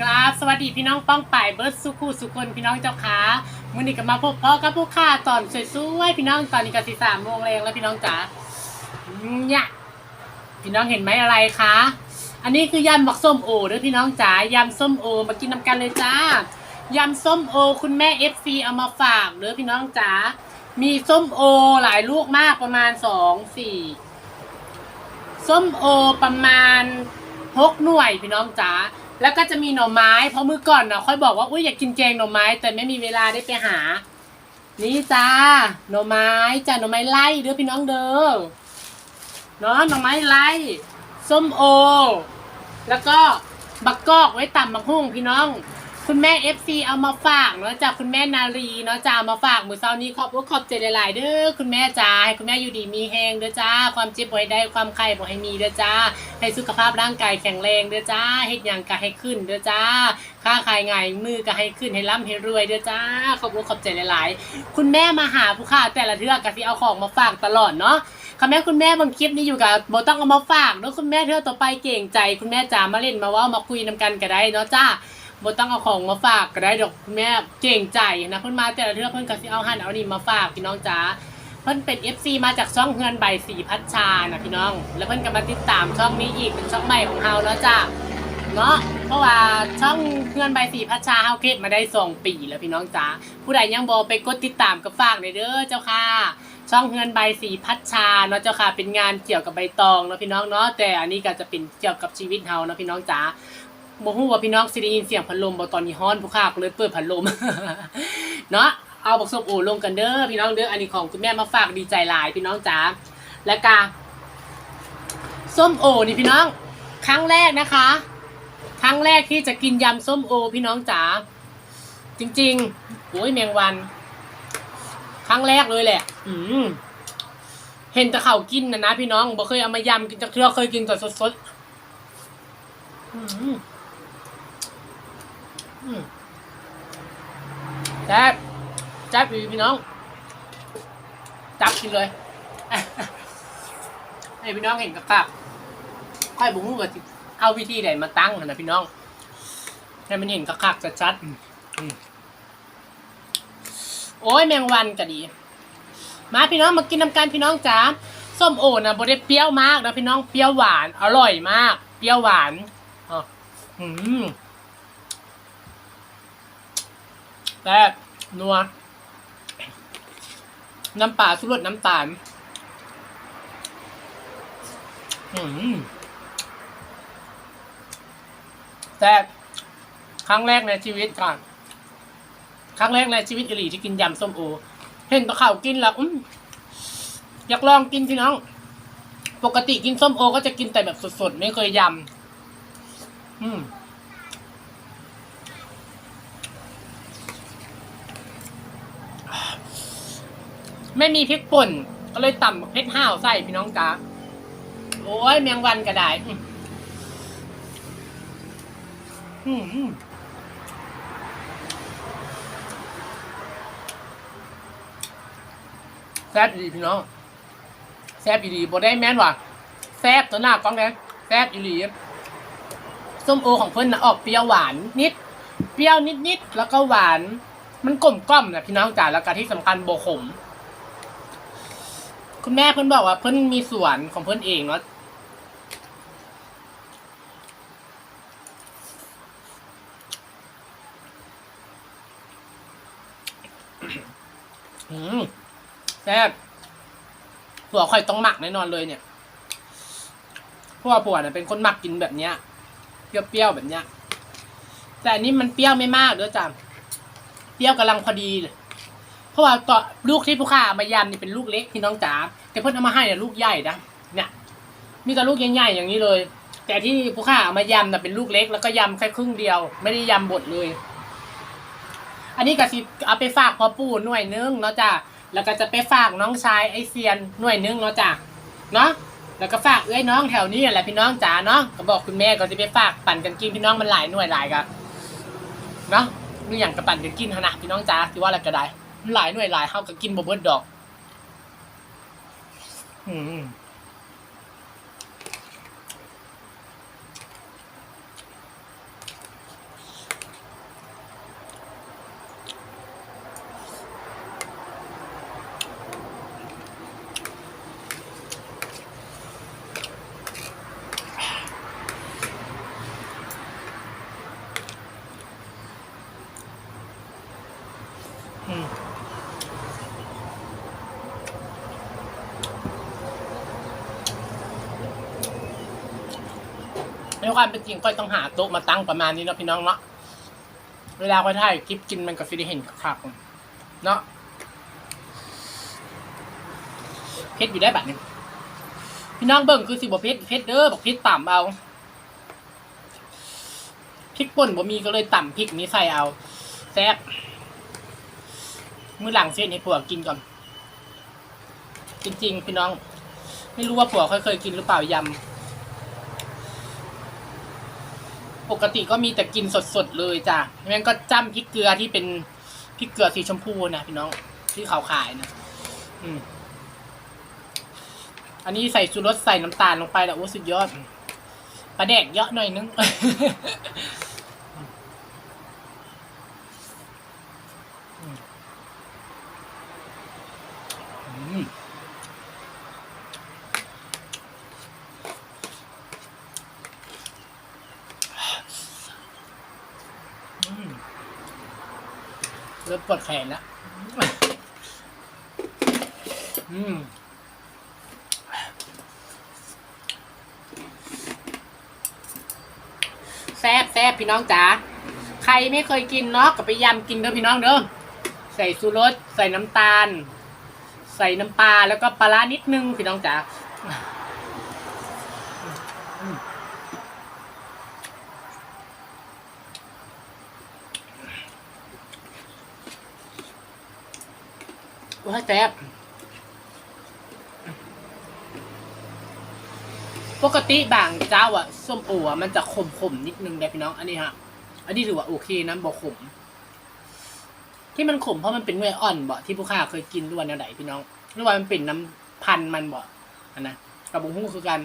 กราบสวัสดีพี่น้องป้องป่ายเบิร์ดสุขุสุคนพี่น้องเจ้าขามื่อนี้ก็มาพบพ่อกับผู้ค่าตอนสวยๆพี่น้องตอนนี้ก็สิสามโมงแรงแล้วพี่น้องจ๋าเนี่ยพี่น้องเห็นไหมอะไรคะอันนี้คือยำบักส้มโอเด้อพี่น้องจ๋ายำส้มโอมากินน้ำกันเลยจ้ายำส้มโอ คุณแม่เอฟซีเอามาฝากเด้อพี่น้องจ๋ามีส้มโอหลายลูกมากประมาณสองสี่ส้มโอประมาณหกหน่วยพี่น้องจ๋า แล้วก็จะมีหน่อไม้ เพราะมื่อก่อนเนาะค่อยบอกว่าอุ้ยอยากกินแกงหน่อไม้ แต่ไม่มีเวลาได้ไปหา นี่จ้าหน่อไม้จ้าหน่อไม้ไล่เด้อพี่น้องเด้อเนาะหน่อไม้ไล่ส้มโอ แล้วก็บักกอกไว้ต่ำบักหุ่งพี่น้อง คุณแม่ FC เอามาฝากเนาะจากคุณแม่นารีเนาะจ้ามาฝากมือเช้านี้ขอบคุณขอบใจหลายๆเด้อคุณแม่จ้าให้คุณแม่อยู่ดีมีแหงเด้อจ้า ความเจ็บป่วยได้ความไข้บ่ให้มีเด้อจ้า ให้สุขภาพร่างกายแข็งแรงเด้อจ้าเฮ็ดหยังก็ให้ขึ้นเด้อจ้าค้าขายง่ายมือก็ให้ขึ้นให้ร่ำให้รวยเด้อจ้าขอบคุณขอบใจหลายๆ คุณแม่มาหาผู้ค้าแต่ละเทือกก็สิเอาของมาฝากตลอดเนาะค่ะแม่คุณแม่บางคลิปนี้อยู่กับโบต้องเอามาฝากเนาะคุณแม่เทือกต่อไปเก่งใจ คุณแม่จ๋ามาเล่นมาว่ามาคุยนำกันก็ได้เนาะจ้า บต้องเอาของมาฝากก็ได้ดอกคุณแม่เก่งใจนะเพิ่นมาแต่ละเทือกเพิ่นก็สิเอาหันเอานี่มาฝากพี่น้องจ๋าเพิ่นเป็น FC มาจากช่องเฮือนใบสีพัชชานะพี่น้อง แล้วเพิ่นก็มาติดตามช่องนี้อีกเป็นช่องใหม่ของเฮาแล้วจ้าเนาะเพราะว่าช่องเฮือนใบสีพัชชาเฮาเก็บมาได้สองปีแล้วพี่น้องจ๋าผู้ใดยังบ่ไปกดติดตามก็ฝากหน่อยเด้อเจ้าค่ะ ช่องเฮือนใบสีพัชชาเนาะเจ้าค่ะเป็นงานเกี่ยวกับใบตองเนาะพี่น้องเนาะแต่อันนี้ก็จะเป็นเกี่ยวกับชีวิตเฮาเนาะพี่น้องจ๋า บ่ฮู้ว่าพี่น้องสิได้ยินเสียงพัดลมบ่ตอนนี้ฮ้อนผู้ข้าก็เลยเปิดพัดลม เนาะเอาบักส้มโอลงกันเด้อพี่น้องเด้ออันนี้ของคุณแม่มาฝากดีใจหลายพี่น้องจ๋าและกาส้มโอนี่พี่น้อง ครั้งแรกนะคะ ครั้งแรกที่จะกินยำส้มโอ พี่น้องจ๋าจริงๆโอ้ยแมงวัน ครั้งแรกเลยแหละ อืมเห็นแต่เขากินนะนะพี่น้องบ่เคยเอามายำกินจากเทือเคยกินแต่สดๆอืม แจ๊บแจ๊บอยู่พี่น้อง จับกินเลยให้พี่น้องเห็นกับกับค่อยบุ้งว่าสิเอาวิธีไหนมาตั้งนะพี่น้อง ให้มันเห็นกับคักๆชัดๆอืมอืมโอ้ยแมงวันก็ดี มาพี่น้องมากินน้ำกันพี่น้องจ๋าส้มโอนะบดได้เปรี้ยวมากนะพี่น้องเปรี้ยวหวาน อร่อยมาก เปรี้ยวหวานอ๋ออืม แซ่บนัว น้ำปลาสุรสน้ำตาล อืมแซ่บครั้งแรกในชีวิตก่อน ครั้งแรกในชีวิตอิหลีที่กินยำส้มโอ เห็นตะข่าวกินแล้วอืมอยากลองกินพี่น้อง ปกติกินส้มโอก็จะกินแต่แบบสดๆ ไม่เคยยำ อืม ไม่มีพริกป่น ก็เลยต่ำเพชรห้าวใส่พี่น้องจ๋าโอ้ยแมงวันก็ได้อืมแซ่บดีพี่น้องแซ่บดีบ่ได้แม่นว่ะแซ่บตัวหน้ากล้องเลยแซ่บดีส้มโอของเพิ่นนะออกเปรี้ยวหวานนิด เปรี้ยวนิดนิดแล้วก็หวาน มันกลมกล่อมนะพี่น้องจ๋าแล้วก็ที่สำคัญโบขม คุณแม่เพิ่นบอกว่าเพิ่นมีสวนของเพิ่นเองเนาะอืมแซ่บผัวค่อยต้องหมักแน่นอนเลยเนี่ยเพราะว่าผัวเนี่ยเป็นคนหมักกินแบบเนี้ย เปรี้ยวๆแบบเนี้ย แต่อันนี้มันเปรี้ยวไม่มากเด้อจ้ะเปรี้ยวกำลังพอดีเลยเพ ราะว่าต่อลูกที่ผู้ค้าเอามายำนี่เป็นลูกเล็กพี่น้องจ๋าแต่เพิ่นเอามาให้เนี่ยลูกใหญ่นะเนี่ยมีแต่ลูกใหญ่ๆอย่างนี้เลย แต่ที่ผู้ค้าเอามายำน่ะเป็นลูกเล็ก แล้วก็ยำแค่ครึ่งเดียว ไม่ได้ยำบดเลย อันนี้ก็สิเอาไปฝากพ่อปู่หน่วยนึงเนาะจ้ะแล้วก็จะไปฝากน้องชายไอเซียนหน่วยนึงเนาะจ้ะเนาะแล้วก็ฝากเอ้ยน้องแถวนี้แหละพี่น้องจ๋าเนาะก็บอกคุณแม่ก็จะไปฝากปั่นกันกินพี่น้องมันหลายหน่วยหลายกันเนาะมีอย่างกระปั่นกันกินขนาดพี่น้องจ๋าที่ว่าอะไรก็ได้ หลายหน่วยหลายเฮาก็กินบ่เบิดดอก อืม嗯。Mm. ในความเป็นจริงก็ต้องหาโต๊ะมาตั้งประมาณนี้เนาะพี่น้องเนาะเวลาค่อยถ่ายคลิปกินมันก็สิได้เห็นคักเนาะเพชรอยู่ได้บัดนี้พี่น้องเบิ่งคือสิบ่เพชรเพชรเด้อบอกเพชรต่ำเอาพริกป่นบ่มีก็เลยต่ำพริกนี้ใส่เอาแซ่บมือหลังเส้นให้ผัวกินก่อน จริง ๆ พี่น้อง ไม่รู้ว่าผัวเคยเคยกินหรือเปล่ายำ ปกติก็มีแต่กินสดๆเลยจ้ะแม่งก็จ้ำพริกเกลือที่เป็นพริกเกลือสีชมพูนะพี่น้องที่เขาขายนะอืมอันนี้ใส่ชูรสใส่น้ำตาลลงไปแล้วโอ้สุดยอดปลาแดกเยอะหน่อยนึง อืม อืม เริ่มปวดแขนแล้วอืมแซ่บแซ่บพี่น้องจ๋าใครไม่เคยกินเนาะก็ไปยำกินเด้อพี่น้องเด้อใส่ซูรสใส่น้ำตาล ใส่น้ำปลาแล้วก็ปลาร้านิดนึงพี่น้องจ๋า ว่าแซ่บปกติบางเจ้าอะส้มโออะมันจะขมขมนิดนึงได้พี่น้อง อันนี้ฮะ อันนี้ถือว่าโอเคนะบอกขม ที่มันขมเพราะมันเป็นเนื้ออ่อนบ่ที่ผู้ข้าเคยกินด้วยแนวไหนพี่น้องหรือว่ามันเป็นน้ำพันมันบ่อันนะกับบุ้งหูคือกัน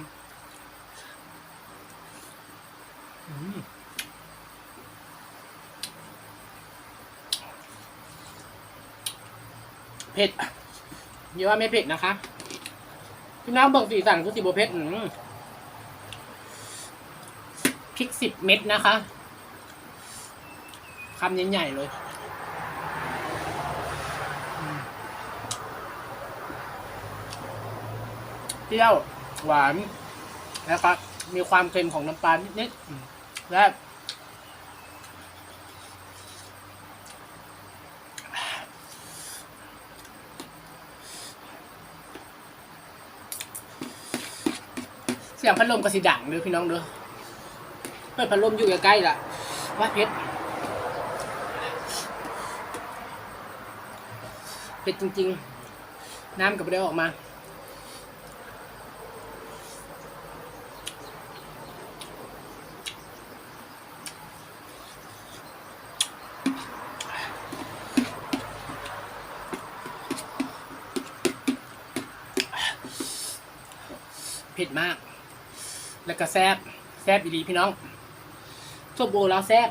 อืม เผ็ดเยอะว่าไม่เผ็ดนะคะพี่น้องบอกสีสันคือสีโบเผ็ดอืมพริกสิบเม็ดนะคะคำใหญ่ๆเลยเปรี้ยว หวาน แล้วก็มีความเค็มของน้ำปลานิดๆและ สียงพัดลมก็สิดังเด้อพี่น้องเด้อเปิดพัดลมอยู่ใกล้ๆล่ะว่าเพชรเผ็ดจริง ๆ น้ำก็ไม่ได้ออกมา เผ็ดมาก แล้วก็แซบแซบดีพี่น้องส้มโอแล้วแซบ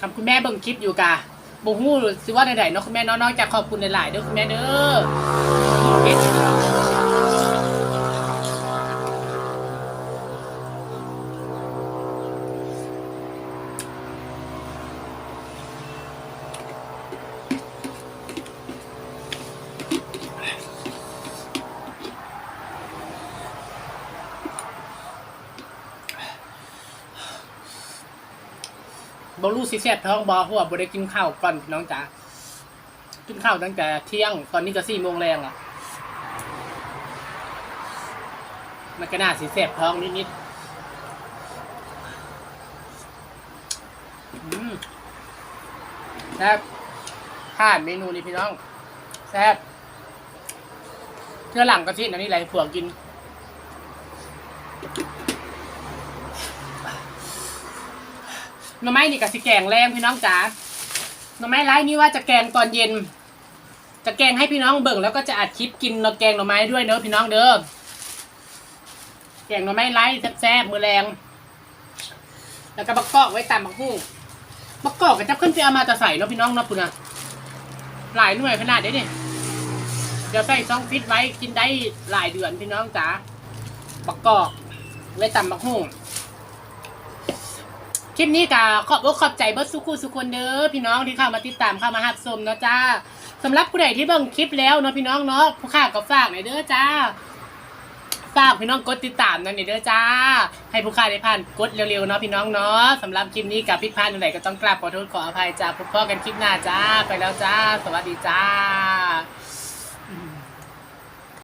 ทำคุณแม่เบิ่งคลิปอยู่กะบงหู้สิว่าใดๆเนาะคุณแม่เนาะนอกจากขอบคุณหลายๆเด้อคุณแม่เด้อ บรู้สิแซบท้องบอเพราะว่าบ่ได้กินข้าวก่อนน้องจ๋ากินข้าวตั้งแต่เที่ยงตอนนี้ก็สี่โมงแรงอะมันก็น่าสิแสบท้องนิดๆอืมแซ่บผ่าเมนูนี้พี่น้องแซ่บเทื่อหลังก็ชิ้นอันนี้ไรผัวกิน หน่อไม้นี่กับสิแกงแรงพี่น้องจ๋าหน่อไม้ไร้นี่ว่าจะแกงตอนเย็น จะแกงให้พี่น้องเบิ่งแล้วก็จะอัดคลิปกินเนาะแกงหน่อไม้ด้วยเนอะพี่น้องเด้อแกงหน่อไม้ไร้แซ่บๆมือแรง แล้วก็บักกอกไว้ตามบักฮู้บักกอกก็จะขึ้นไปเอามาจะใส่เนาะพี่น้องเนาะปุ่นนะหลายหน่วยขนาดนี้เนี่ยเดี๋ยวใส่ซองฟิตไว้กินได้หลายเดือนพี่น้องจ๋าบักกอกไว้ตามบักฮู้ คลิปนี้ก็ขอบอกขอบใจเบิร์ดสุขุสุคนเด้อพี่น้องที่เข้ามาติดตามเข้ามาหับชมเนาะจ้าสำหรับผู้ใดที่เบิ่งคลิปแล้วเนาะพี่น้องเนาะผู้ข่าก็ฝากหน่อยเด้อจ้าฝากพี่น้องกดติดตามนั่นนี่เด้อจ้า ให้ผู้ค่าได้ผ่านกดเร็วๆเนาะพี่น้องเนาะสำหรับคลิปนี้กับพิดพลาดอะไรก็ต้องกราบขอโทษขออภัยจ้าพบกันคลิปหน้าจ้าไปแล้วจ้า สวัสดีจ้า